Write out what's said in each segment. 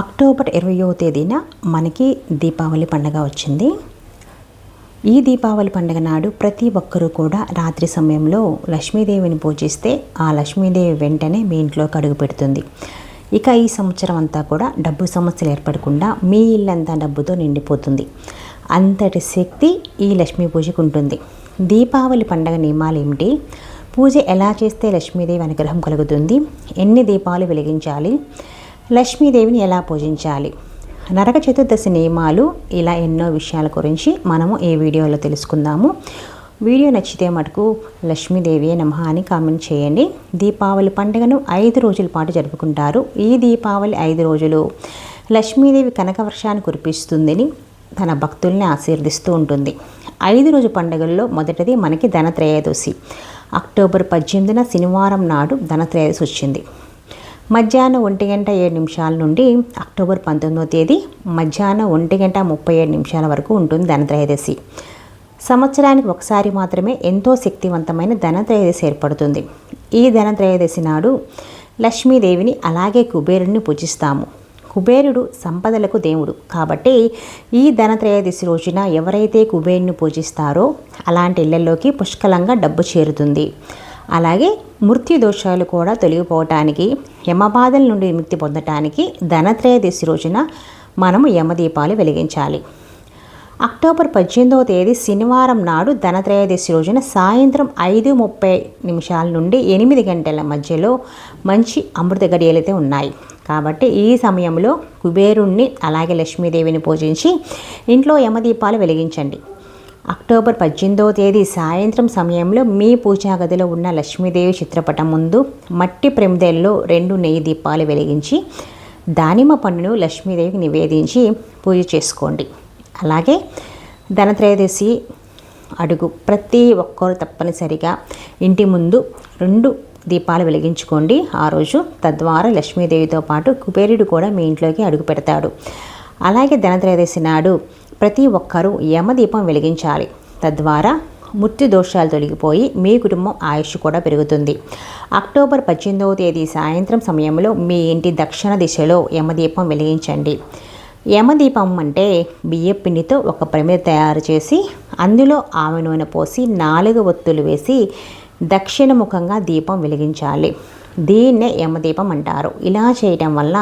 October ఇరవయో తేదీన మనకి దీపావళి పండుగ వచ్చింది. ఈ దీపావళి పండుగ నాడు ప్రతి ఒక్కరూ కూడా రాత్రి సమయంలో లక్ష్మీదేవిని పూజిస్తే ఆ లక్ష్మీదేవి వెంటనే మీ ఇంట్లోకి అడుగు పెడుతుంది. ఇక ఈ సంవత్సరం అంతా కూడా డబ్బు సమస్యలు ఏర్పడకుండా మీ ఇల్లంతా డబ్బుతో నిండిపోతుంది. అంతటి శక్తి ఈ లక్ష్మీ పూజకు ఉంటుంది. దీపావళి పండుగ నియమాలు ఏమిటి? పూజ ఎలా చేస్తే లక్ష్మీదేవి అనుగ్రహం కలుగుతుంది? ఎన్ని దీపాలు వెలిగించాలి? లక్ష్మీదేవిని ఎలా పూజించాలి? నరక చతుర్దశి నియమాలు ఇలా ఎన్నో విషయాల గురించి మనము ఈ వీడియోలో తెలుసుకుందాము. వీడియో నచ్చితే మటుకు లక్ష్మీదేవి నమః అని కామెంట్ చేయండి. దీపావళి పండుగను ఐదు రోజుల పాటు జరుపుకుంటారు. ఈ దీపావళి ఐదు రోజులు లక్ష్మీదేవి కనక వర్షాన్ని కురిపిస్తుందని తన భక్తుల్ని ఆశీర్దిస్తూ ఉంటుంది. ఐదు రోజు పండుగల్లో మొదటిది మనకి ధనత్రయోదశి. అక్టోబర్ పద్దెనిమిదిన శనివారం నాడు ధనత్రయోదశి వచ్చింది. మధ్యాహ్నం ఒంటి గంట ఏడు నిమిషాల నుండి అక్టోబర్ పంతొమ్మిదో తేదీ మధ్యాహ్నం ఒంటి గంట ముప్పై ఏడు నిమిషాల వరకు ఉంటుంది ధనత్రయోదశి. సంవత్సరానికి ఒకసారి మాత్రమే ఎంతో శక్తివంతమైన ధనత్రయోదశి ఏర్పడుతుంది. ఈ ధనత్రయోదశి నాడు లక్ష్మీదేవిని అలాగే కుబేరుడిని పూజిస్తాము. కుబేరుడు సంపదలకు దేవుడు. కాబట్టి ఈ ధనత్రయోదశి రోజున ఎవరైతే కుబేరుని పూజిస్తారో అలాంటి ఇళ్ళలోకి పుష్కలంగా డబ్బు చేరుతుంది. అలాగే మృత్యు దోషాలు కూడా తొలగిపోవటానికి యమబాధల నుండి విముక్తి పొందటానికి ధనత్రయోదశి రోజున మనము యమదీపాలు వెలిగించాలి. అక్టోబర్ పద్దెనిమిదవ తేదీ శనివారం నాడు ధనత్రయోదశి రోజున సాయంత్రం ఐదు ముప్పై నిమిషాల నుండి ఎనిమిది గంటల మధ్యలో మంచి అమృత గడియలైతే ఉన్నాయి. కాబట్టి ఈ సమయంలో కుబేరుణ్ణి అలాగే లక్ష్మీదేవిని పూజించి ఇంట్లో యమదీపాలు వెలిగించండి. అక్టోబర్ పద్దెనిమిదవ తేదీ సాయంత్రం సమయంలో మీ పూజా గదిలో ఉన్న లక్ష్మీదేవి చిత్రపటం ముందు మట్టి ప్రమిదల్లో రెండు నెయ్యి దీపాలు వెలిగించి దానిమ్మ పండును లక్ష్మీదేవికి నివేదించి పూజ చేసుకోండి. అలాగే ధనత్రయోదశి అడుగు ప్రతి ఒక్కరు తప్పనిసరిగా ఇంటి ముందు రెండు దీపాలు వెలిగించుకోండి. ఆ రోజు తద్వారా లక్ష్మీదేవితో పాటు కుబేరుడు కూడా మీ ఇంట్లోకి అడుగు పెడతాడు. అలాగే ధనత్రయోదశి నాడు ప్రతి ఒక్కరూ యమదీపం వెలిగించాలి. తద్వారా మృత్యు దోషాలు తొలగిపోయి మీ కుటుంబం ఆయుష్ కూడా పెరుగుతుంది. అక్టోబర్ పద్దెనిమిదవ తేదీ సాయంత్రం సమయంలో మీ ఇంటి దక్షిణ దిశలో యమదీపం వెలిగించండి. యమదీపం అంటే బియ్యపిండితో ఒక ప్రమిద తయారు చేసి అందులో ఆమె నూనె పోసి నాలుగు ఒత్తులు వేసి దక్షిణముఖంగా దీపం వెలిగించాలి. దీన్నే యమదీపం అంటారు. ఇలా చేయటం వల్ల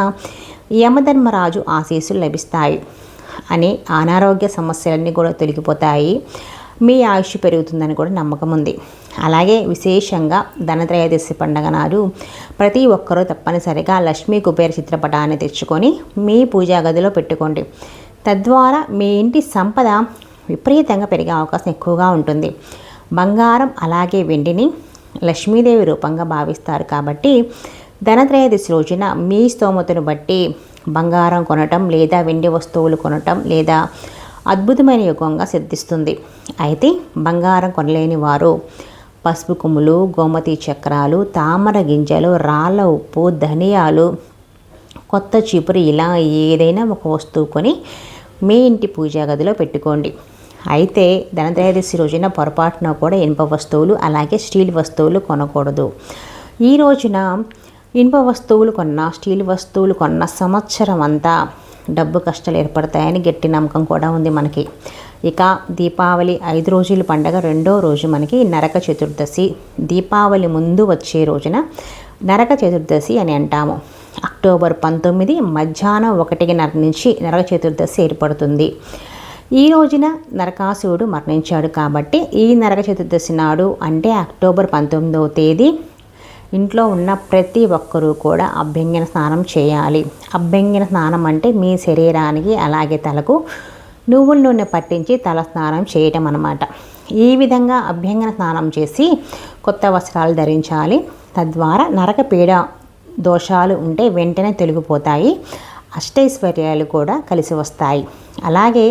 యమధర్మరాజు ఆశీస్సులు లభిస్తాయి. అని అనారోగ్య సమస్యలన్నీ కూడా తొలగిపోతాయి. మీ ఆయుష్ పెరుగుతుందని కూడా నమ్మకం ఉంది. అలాగే విశేషంగా ధనత్రయోదశి పండగ నాడు ప్రతి ఒక్కరూ తప్పనిసరిగా లక్ష్మీ కుబేర చిత్రపటాన్ని తెచ్చుకొని మీ పూజా గదిలో పెట్టుకోండి. తద్వారా మీ ఇంటి సంపద విపరీతంగా పెరిగే అవకాశం ఎక్కువగా ఉంటుంది. బంగారం అలాగే వెండిని లక్ష్మీదేవి రూపంగా భావిస్తారు. కాబట్టి ధనత్రయోదశి రోజున మీ స్తోమతను బట్టి బంగారం కొనటం లేదా వెండి వస్తువులు కొనటం లేదా అద్భుతమైన యుగంగా సిద్ధిస్తుంది. అయితే బంగారం కొనలేని వారు పసుపు కొమ్ములు గోమతి చక్రాలు తామర గింజలు రాళ్ళ ఉప్పు ధనియాలు కొత్త చీపురు ఇలా ఏదైనా ఒక వస్తువు కొని మీ ఇంటి పూజా గదిలో పెట్టుకోండి. అయితే ధనత్రయోదశి రోజున పొరపాటున కూడా ఇనుప వస్తువులు అలాగే స్టీల్ వస్తువులు కొనకూడదు. ఈ రోజున ఇనుప వస్తువులు కొన్న స్టీల్ వస్తువులు కొన్న సంవత్సరం అంతా డబ్బు కష్టాలు ఏర్పడతాయని గట్టి నమ్మకం కూడా ఉంది మనకి. ఇక దీపావళి ఐదు రోజుల పండగ రెండో రోజు మనకి నరక చతుర్దశి. దీపావళి ముందు వచ్చే రోజున నరక చతుర్దశి అని అంటాము. అక్టోబర్ పంతొమ్మిది మధ్యాహ్నం ఒకటిన్నర నుంచి నరక చతుర్దశి ఏర్పడుతుంది. ఈ రోజున నరకాసురుడు మరణించాడు కాబట్టి ఈ నరక చతుర్దశి నాడు అంటే అక్టోబర్ పంతొమ్మిదవ తేదీ ఇంట్లో ఉన్న ప్రతి ఒక్కరూ కూడా అభ్యంగన స్నానం చేయాలి. అభ్యంగన స్నానం అంటే మీ శరీరానికి అలాగే తలకు నువ్వుల నూనె పట్టించి తల స్నానం చేయటం అన్నమాట. ఈ విధంగా అభ్యంగన స్నానం చేసి కొత్త వస్త్రాలు ధరించాలి. తద్వారా నరక పీడ దోషాలు ఉంటే వెంటనే తొలగిపోతాయి. అష్టైశ్వర్యాలు కూడా కలిసి వస్తాయి. అలాగే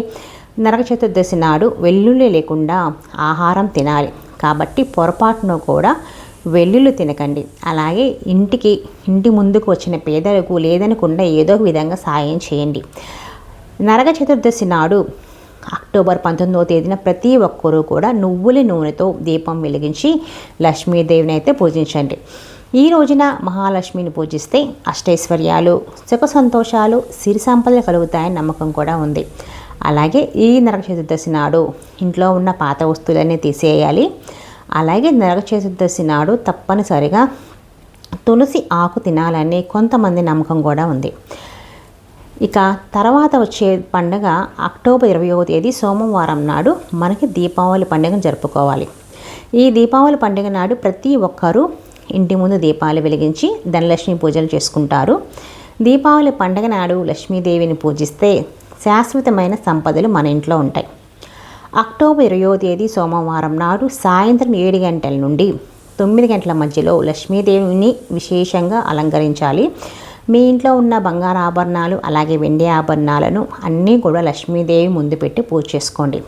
నరక చతుర్దశి నాడు వెల్లుల్లి లేకుండా ఆహారం తినాలి. కాబట్టి పొరపాటును కూడా వెల్లుల్లి తినకండి. అలాగే ఇంటికి ఇంటి ముందుకు వచ్చిన పేదలకు లేదనకుండా ఏదో ఒక విధంగా సాయం చేయండి. నరక చతుర్దశి నాడు అక్టోబర్ పంతొమ్మిదవ తేదీన ప్రతి ఒక్కరూ కూడా నువ్వుల నూనెతో దీపం వెలిగించి లక్ష్మీదేవిని అయితే పూజించండి. ఈ రోజున మహాలక్ష్మిని పూజిస్తే అష్టైశ్వర్యాలు సుఖ సంతోషాలు సిరి సంపదలు కలుగుతాయని నమ్మకం కూడా ఉంది. అలాగే ఈ నరక చతుర్దశి నాడు ఇంట్లో ఉన్న పాత వస్తువులన్నీ తీసేయాలి. అలాగే నరక చతుర్దశి నాడు తప్పనిసరిగా తులసి ఆకు తినాలని కొంతమంది నమ్మకం కూడా ఉంది. ఇక తర్వాత వచ్చే పండుగ అక్టోబర్ ఇరవయో తేదీ సోమవారం నాడు మనకి దీపావళి పండుగను జరుపుకోవాలి. ఈ దీపావళి పండుగ నాడు ప్రతి ఒక్కరూ ఇంటి ముందు దీపాలు వెలిగించి ధనలక్ష్మి పూజలు చేసుకుంటారు. దీపావళి పండుగ నాడు లక్ష్మీదేవిని పూజిస్తే శాశ్వతమైన సంపదలు మన ఇంట్లో ఉంటాయి. అక్టోబర్ ఇరవయో తేదీ సోమవారం నాడు సాయంత్రం ఏడు గంటల నుండి తొమ్మిది గంటల మధ్యలో లక్ష్మీదేవిని విశేషంగా అలంకరించాలి. మీ ఇంట్లో ఉన్న బంగారు ఆభరణాలు అలాగే వెండి ఆభరణాలను అన్నీ కూడా లక్ష్మీదేవి ముందు పెట్టి పూజ చేసుకోండి.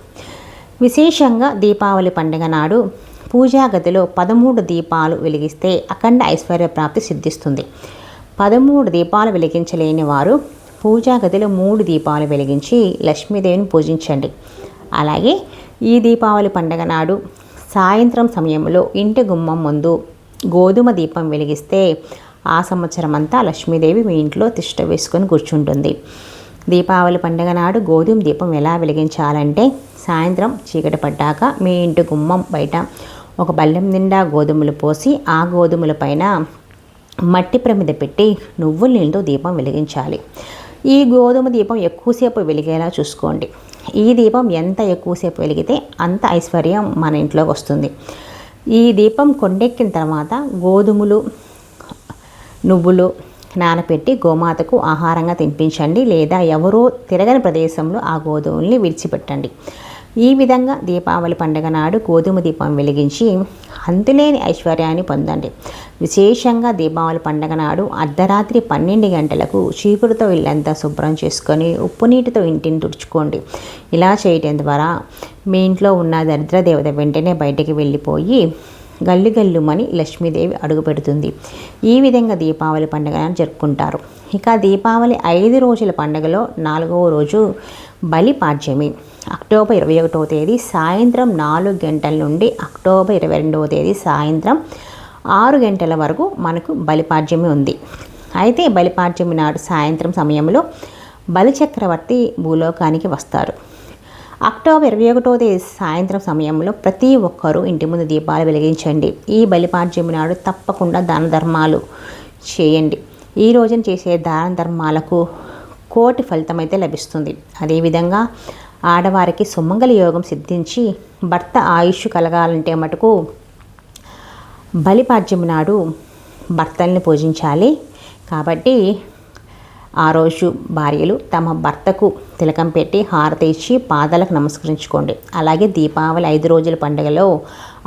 విశేషంగా దీపావళి పండుగ నాడు పూజా గదిలో పదమూడు దీపాలు వెలిగిస్తే అఖండ ఐశ్వర్య ప్రాప్తి సిద్ధిస్తుంది. పదమూడు దీపాలు వెలిగించలేని వారు పూజా గదిలో మూడు దీపాలు వెలిగించి లక్ష్మీదేవిని పూజించండి. అలాగే ఈ దీపావళి పండగ నాడు సాయంత్రం సమయంలో ఇంటి గుమ్మం ముందు గోధుమ దీపం వెలిగిస్తే ఆ సంవత్సరం అంతా లక్ష్మీదేవి మీ ఇంట్లో తిష్ట వేసుకొని కూర్చుంటుంది. దీపావళి పండుగ నాడు గోధుమ దీపం ఎలా వెలిగించాలంటే సాయంత్రం చీకటి పడ్డాక మీ ఇంటి గుమ్మం బయట ఒక బల్లెం నిండా గోధుమలు పోసి ఆ గోధుమల పైన మట్టి ప్రమిద పెట్టి నువ్వుల నీళ్ళతో దీపం వెలిగించాలి. ఈ గోధుమ దీపం ఎక్కువసేపు వెలిగేలా చూసుకోండి. ఈ దీపం ఎంత ఎక్కువసేపు వెలిగితే అంత ఐశ్వర్యం మన ఇంట్లోకి వస్తుంది. ఈ దీపం కొండెక్కిన తర్వాత గోధుమలు నువ్వులు నానపెట్టి గోమాతకు ఆహారంగా తినిపించండి లేదా ఎవరో తిరగని ప్రదేశంలో ఆ గోధుమల్ని విడిచిపెట్టండి. ఈ విధంగా దీపావళి పండుగ నాడు గోధుమ దీపం వెలిగించి అంతులేని ఐశ్వర్యాన్ని పొందండి. విశేషంగా దీపావళి పండుగ నాడు అర్ధరాత్రి పన్నెండు గంటలకు చీపురుతో ఇల్లంతా శుభ్రం చేసుకొని ఉప్పు నీటితో ఇంటిని తుడుచుకోండి. ఇలా చేయటం ద్వారా మీ ఇంట్లో ఉన్న దరిద్ర దేవత వెంటనే బయటికి వెళ్ళిపోయి గల్లు గల్లుమని లక్ష్మీదేవి అడుగుపెడుతుంది ఈ విధంగా దీపావళి పండుగను జరుపుకుంటారు. ఇక దీపావళి ఐదు రోజుల పండుగలో నాలుగవ రోజు బలిపాడ్యమి అక్టోబర్ ఇరవై ఒకటవ తేదీ సాయంత్రం నాలుగు గంటల నుండి అక్టోబర్ ఇరవై రెండవ తేదీ సాయంత్రం ఆరు గంటల వరకు మనకు బలిపాడ్యమి ఉంది. అయితే బలిపాడ్యమి నాడు సాయంత్రం సమయంలో బలిచక్రవర్తి భూలోకానికి వస్తారు. అక్టోబర్ ఇరవై ఒకటో తేదీ సాయంత్రం సమయంలో ప్రతి ఒక్కరూ ఇంటి ముందు దీపాలు వెలిగించండి. ఈ బలిపాడ్యమి నాడు తప్పకుండా దాన ధర్మాలు చేయండి. ఈ రోజున చేసే దాన ధర్మాలకు కోటి ఫలితం అయితే లభిస్తుంది. అదేవిధంగా ఆడవారికి సుమంగళ యోగం సిద్ధించి భర్త ఆయుష్ కలగాలంటే మటుకు బలిపాడ్యము నాడు భర్తల్ని పూజించాలి. కాబట్టి ఆ రోజు భార్యలు తమ భర్తకు తిలకం పెట్టి హారతి ఇచ్చి పాదాలకు నమస్కరించుకోండి. అలాగే దీపావళి ఐదు రోజుల పండుగలో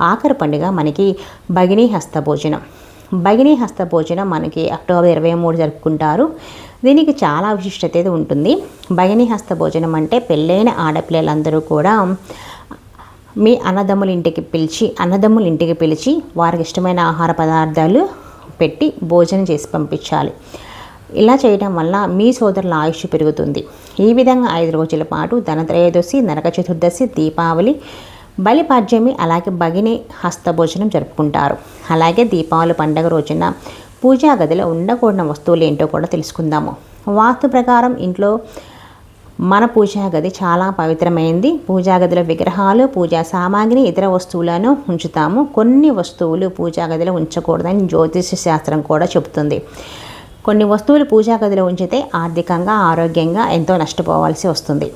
ఆఖరి పండుగ మనకి భగిని హస్త భోజనం. భగిని హస్త భోజనం మనకి అక్టోబర్ ఇరవై మూడు జరుపుకుంటారు. దీనికి చాలా విశిష్టత అయితే ఉంటుంది. భగిని హస్త భోజనం అంటే పెళ్ళైన ఆడపిల్లలందరూ కూడా మీ అన్నదమ్ముల ఇంటికి పిలిచి అన్నదమ్ముల ఇంటికి పిలిచి వారికి ఇష్టమైన ఆహార పదార్థాలు పెట్టి భోజనం చేసి పంపించాలి. ఇలా చేయడం వల్ల మీ సోదరుల ఆయుష్ పెరుగుతుంది. ఈ విధంగా ఐదు రోజుల పాటు ధనత్రయోదశి నరక చతుర్దశి దీపావళి బలిపాడ్యమి అలాగే భగిని హస్తభోజనం జరుపుకుంటారు. అలాగే దీపావళి పండగ రోజున పూజా గదిలో ఉండకూడని వస్తువులు ఏంటో కూడా తెలుసుకుందాము. వాస్తు ప్రకారం ఇంట్లో మన పూజా గది చాలా పవిత్రమైంది. పూజా గదిలో విగ్రహాలు పూజా సామాగ్రి ఇతర వస్తువులను ఉంచుతాము. కొన్ని వస్తువులు పూజా గదిలో ఉంచకూడదని జ్యోతిష శాస్త్రం కూడా చెబుతుంది. కొన్ని వస్తువులు పూజా గదిలో ఉంచితే ఆర్థికంగా ఆరోగ్యంగా ఎంతో నష్టపోవాల్సి వస్తుంది.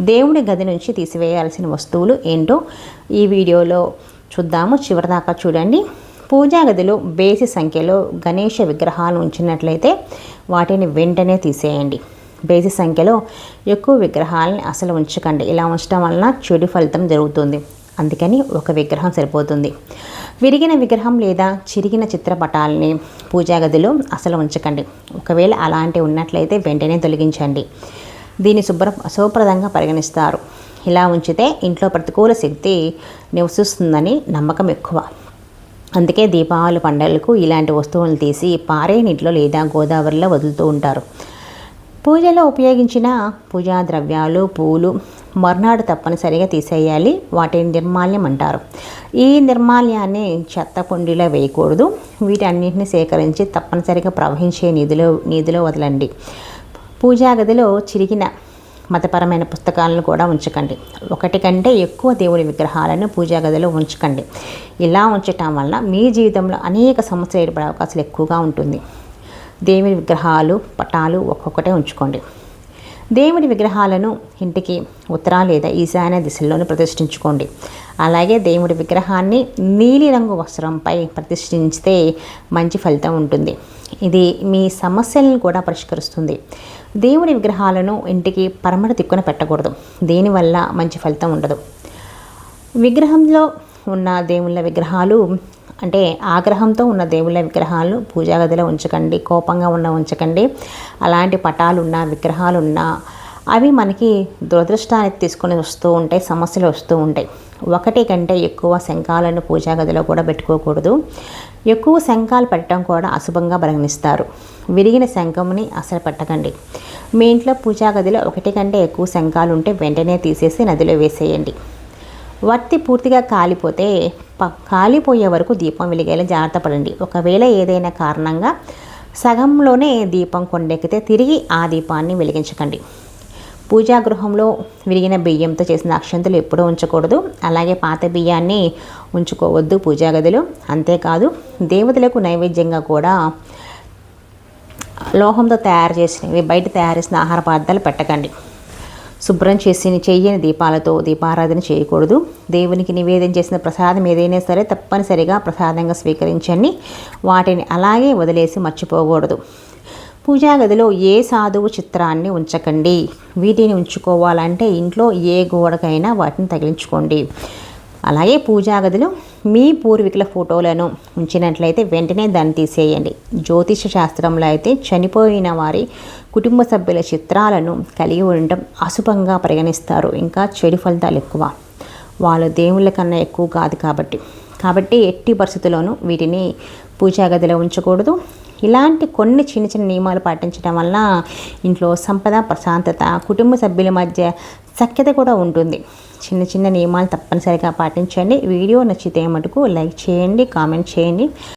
దేవుడి గది నుంచి తీసివేయాల్సిన వస్తువులు ఏంటో ఈ వీడియోలో చూద్దాము. చివరిదాకా చూడండి. పూజా గదిలో బేసి సంఖ్యలో గణేష విగ్రహాలు ఉంచినట్లయితే వాటిని వెంటనే తీసేయండి. బేసి సంఖ్యలో ఎక్కువ విగ్రహాలని అసలు ఉంచకండి. ఇలా ఉంచడం వలన చెడు ఫలితం జరుగుతుంది. అందుకని ఒక విగ్రహం సరిపోతుంది. విరిగిన విగ్రహం లేదా చిరిగిన చిత్రపటాలని పూజా గదిలో అసలు ఉంచకండి. ఒకవేళ అలాంటి ఉన్నట్లయితే వెంటనే తొలగించండి. దీన్ని శుభ్ర శుభప్రదంగా పరిగణిస్తారు. ఇలా ఉంచితే ఇంట్లో ప్రతికూల శక్తి నివసిస్తుందని నమ్మకం ఎక్కువ. అందుకే దీపావళి పండుగలకు ఇలాంటి వస్తువులను తీసి పారే నీటిలో లేదా గోదావరిలో వదులుతూ ఉంటారు. పూజలో ఉపయోగించిన పూజా ద్రవ్యాలు పూలు మర్నాడు తప్పనిసరిగా తీసేయాలి. వాటిని నిర్మాల్యం అంటారు. ఈ నిర్మాల్యాన్ని చెత్త కుండీలో వేయకూడదు. వీటన్నింటిని సేకరించి తప్పనిసరిగా ప్రవహించే నిధిలో నిధిలో వదలండి. పూజా గదిలో చిరిగిన మతపరమైన పుస్తకాలను కూడా ఉంచకండి. ఒకటి కంటే ఎక్కువ దేవుడి విగ్రహాలను పూజా గదిలో ఉంచకండి. ఇలా ఉంచటం వల్ల మీ జీవితంలో అనేక సమస్యలు ఏర్పడే అవకాశాలు ఎక్కువగా ఉంటుంది. దేవుని విగ్రహాలు పటాలు ఒక్కొక్కటే ఉంచుకోండి. దేవుడి విగ్రహాలను ఇంటికి ఉత్తర లేదా ఈశాన్య దిశల్లోనే ప్రతిష్ఠించుకోండి. అలాగే దేవుడి విగ్రహాన్ని నీలిరంగు వస్త్రంపై ప్రతిష్ఠించితే మంచి ఫలితం ఉంటుంది. ఇది మీ సమస్యలను కూడా పరిష్కరిస్తుంది. దేవుడి విగ్రహాలను ఇంటికి పరమట తిక్కున పెట్టకూడదు. దీనివల్ల మంచి ఫలితం ఉండదు. విగ్రహంలో ఉన్న దేవుళ్ళ విగ్రహాలు అంటే ఆగ్రహంతో ఉన్న దేవుళ్ళ విగ్రహాలు పూజా గదిలో ఉంచకండి కోపంగా ఉన్న ఉంచకండి. అలాంటి పటాలున్నా ఉన్న విగ్రహాలు అవి మనకి దురదృష్టానికి తీసుకొని వస్తూ ఉంటాయి సమస్యలు వస్తూ ఉంటాయి. ఒకటి కంటే ఎక్కువ శంఖాలను పూజా గదిలో కూడా పెట్టుకోకూడదు. ఎక్కువ శంఖాలు పెట్టడం కూడా అశుభంగా పరిగణిస్తారు. విరిగిన శంఖంని అసలు పెట్టకండి. మీ ఇంట్లో పూజా గదిలో ఒకటి కంటే ఎక్కువ శంఖాలు ఉంటే వెంటనే తీసేసి నదిలో వేసేయండి. వర్తి పూర్తిగా కాలిపోతే కాలిపోయే వరకు దీపం వెలిగేలా జాగ్రత్త పడండి. ఒకవేళ ఏదైనా కారణంగా సగంలోనే దీపం కొండెక్కితే తిరిగి ఆ దీపాన్ని వెలిగించకండి. పూజా గృహంలో విరిగిన బియ్యంతో చేసిన అక్షంతలు ఎప్పుడూ ఉంచకూడదు. అలాగే పాత బియ్యాన్ని ఉంచుకోవద్దు పూజా గదిలో. అంతేకాదు దేవతలకు నైవేద్యంగా కూడా లోహంతో తయారు చేసినవి బయట తయారు చేసిన ఆహార పదార్థాలు పెట్టకండి. శుభ్రం చేసిన చెయ్యని దీపాలతో దీపారాధన చేయకూడదు. దేవునికి నివేదన చేసిన ప్రసాదం ఏదైనా సరే తప్పనిసరిగా ప్రసాదంగా స్వీకరించండి. వాటిని అలాగే వదిలేసి మర్చిపోకూడదు. పూజా గదిలో ఏ సాధువు చిత్రాన్ని ఉంచకండి? వీటిని ఉంచుకోవాలంటే ఇంట్లో ఏ గోడకైనా వాటిని తగిలించుకోండి. అలాగే పూజా గదిలో మీ పూర్వీకుల ఫోటోలను ఉంచినట్లయితే వెంటనే దాన్ని తీసేయండి. జ్యోతిష శాస్త్రంలో అయితే చనిపోయిన వారి కుటుంబ సభ్యుల చిత్రాలను కలిగి ఉండటం అశుభంగా పరిగణిస్తారు. ఇంకా చెడు ఫలితాలు ఎక్కువ. వాళ్ళు దేవుళ్ళ కన్నా ఎక్కువ కాదు కాబట్టి. కాబట్టి ఎట్టి పరిస్థితుల్లోనూ వీటిని పూజా గదిలో ఉంచకూడదు. ఇలాంటి కొన్ని చిన్న చిన్న నియమాలు పాటించడం వల్ల ఇంట్లో సంపద ప్రశాంతత కుటుంబ సభ్యుల మధ్య సఖ్యత కూడా ఉంటుంది. చిన్న చిన్న నియమాలు తప్పనిసరిగా పాటించండి. వీడియో నచ్చితే మటుకు లైక్ చేయండి కామెంట్ చేయండి.